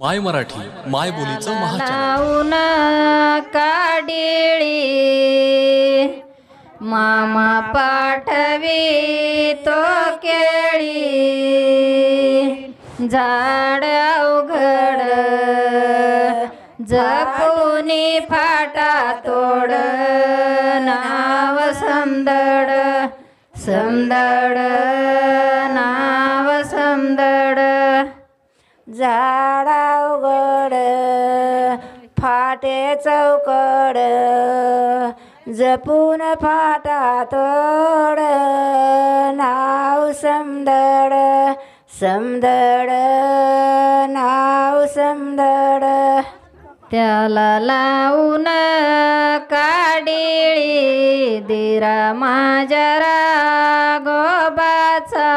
माय मराठी माय बोलीचं महाचॅनल लावून काडिळी मामा पाठवी तो केळी. झाड अवघड जपुनी फाटा तोड नाव समदड समदड नाव समदड जा फाटे चौकड जपून फाटा तोड नाव समदड समदड नाव समदड. त्याला लावून काडिळी दिरा माझ्या गोबाचा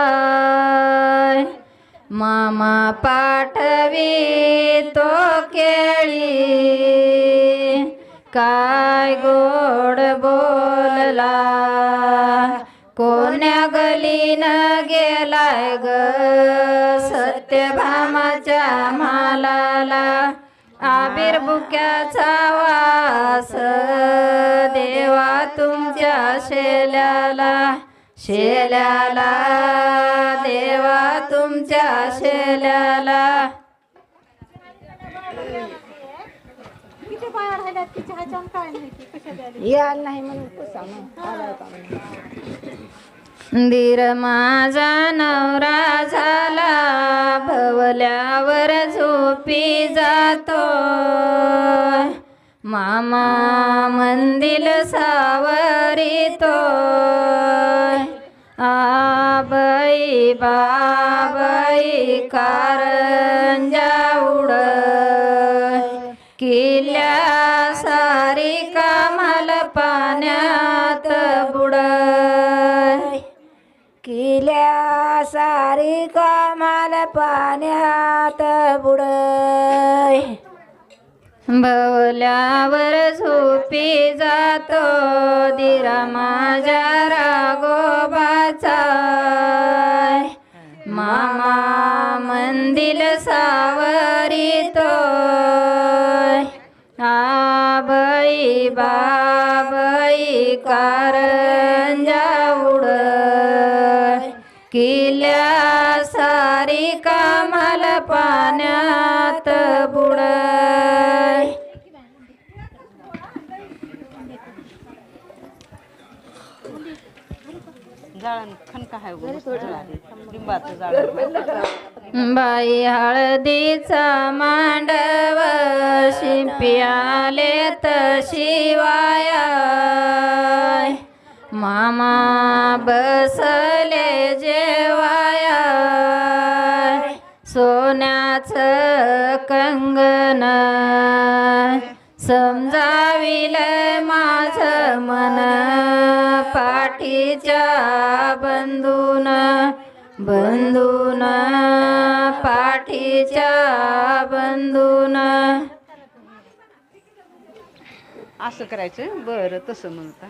मामा पाठवी तो केळी काय गोड बोलला कोण्या गलीन गेलाय ग सत्यभामाच्या मालाला आबीर बुक्याचा वास देवा तुमच्या शेल्याला शेल्याला देवा तुमच्या शेल्याला याल नाही म्हणून दीर माझा नवरा झाला भवल्यावर झोपी जातो. मामा मंदिर सावरितो. आबई बाबई कारंजा किल्या सारी कामाल पाण्यात बुड. किल्या सारी कामाल पाण्यात बुड. बवल्यावर झोपी जातो दिरा माझ्या रागोबाचा मामा मंदिर सावरी तो बाबई कारंजा उड किल्ल्या सारी कामाल पाण्यात बुड जाळण खणका आहे लिंबाचं जाळण. बाई हळदीचा मांडव शिंपियाले आले शिवाया मामा बसले जेवाया सोन्याचं कंगन समजाविल माझ मन पाठीच्या बंधून. बंधून पाठीच्या बंधून. असं करायचं? बरं तसं म्हणता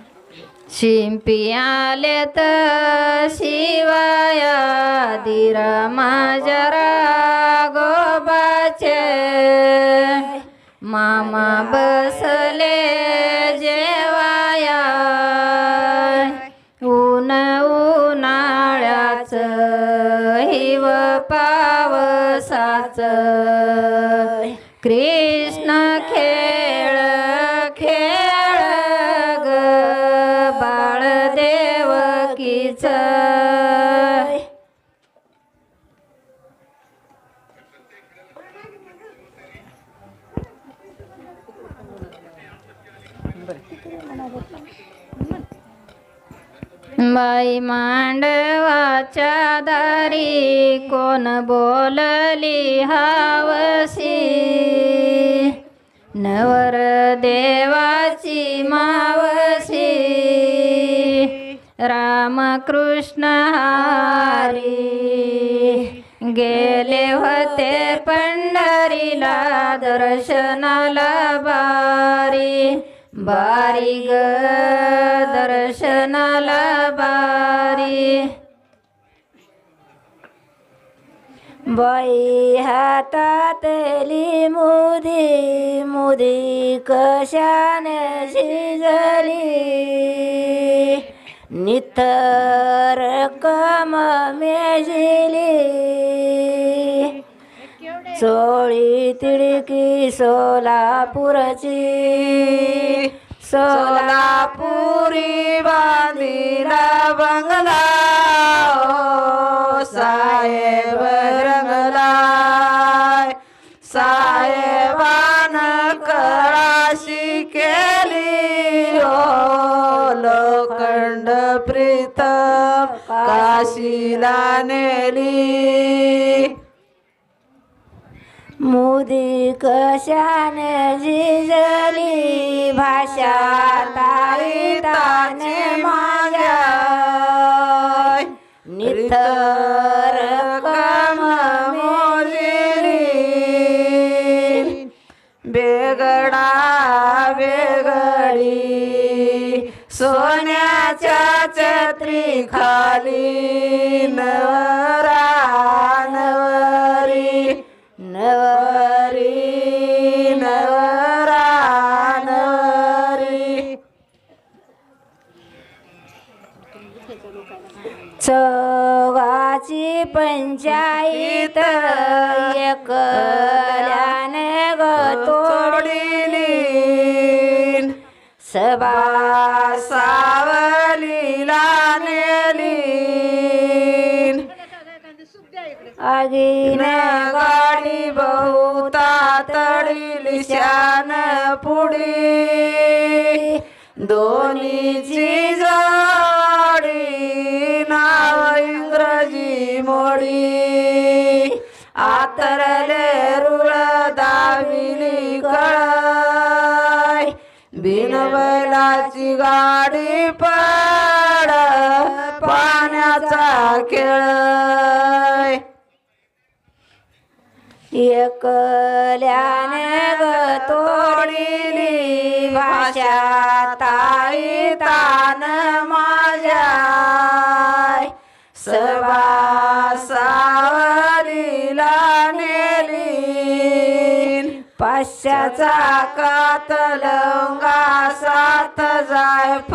शिंपी आलेत शिवाया दिर माझ्या गोबाचे मामा बसले जेवाया. पावसाच कृष्ण खेळ खेळ ग. बाळ देवकीच बाई मांडवाच्या दारी कोण बोलली हावसी नवर देवाची मावशी. रामकृष्ण हारी. गेले होते पंढरीला दर्शनाला बारी. बारी ग दर्शना बाई हातातली मुदी मुदी कशाने शिजली? निथर कम मेजली. सोळी तिडकी सोलापूरची. सोलापुरी बांधिला बंगला. काशीला नेली मोदी कशाने झिजली? भाषा ताई ताने माझ्या निथर कम मोजिली? बेगडा बेगडी? सोय छत्री खाली नवरा नवरी नवरी नवरा नवरी चवाची पंचायत एकल्याने ग तोडली सभा आगीन गाडी बहुता तडील शान पुढी. दोन्हीची जाडी नाव इंग्रजी मोडी. आतरले रुळ दाविली कळ बिनबैलाची गाडी पड पाण्याचा खेळ. एकल्याने ग भाषा ताई तान माझ्या सवासावलीला नेली पाश्याचा कातलंगा सात जायफ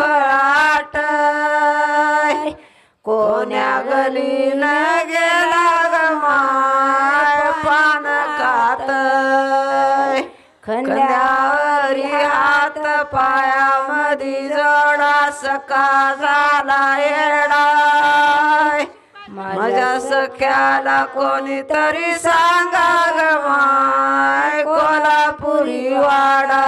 मधी जोडा सका झाला येडाय माझ्या सख्याला कोणीतरी सांगा गमाय कोल्हापुरी वाडा.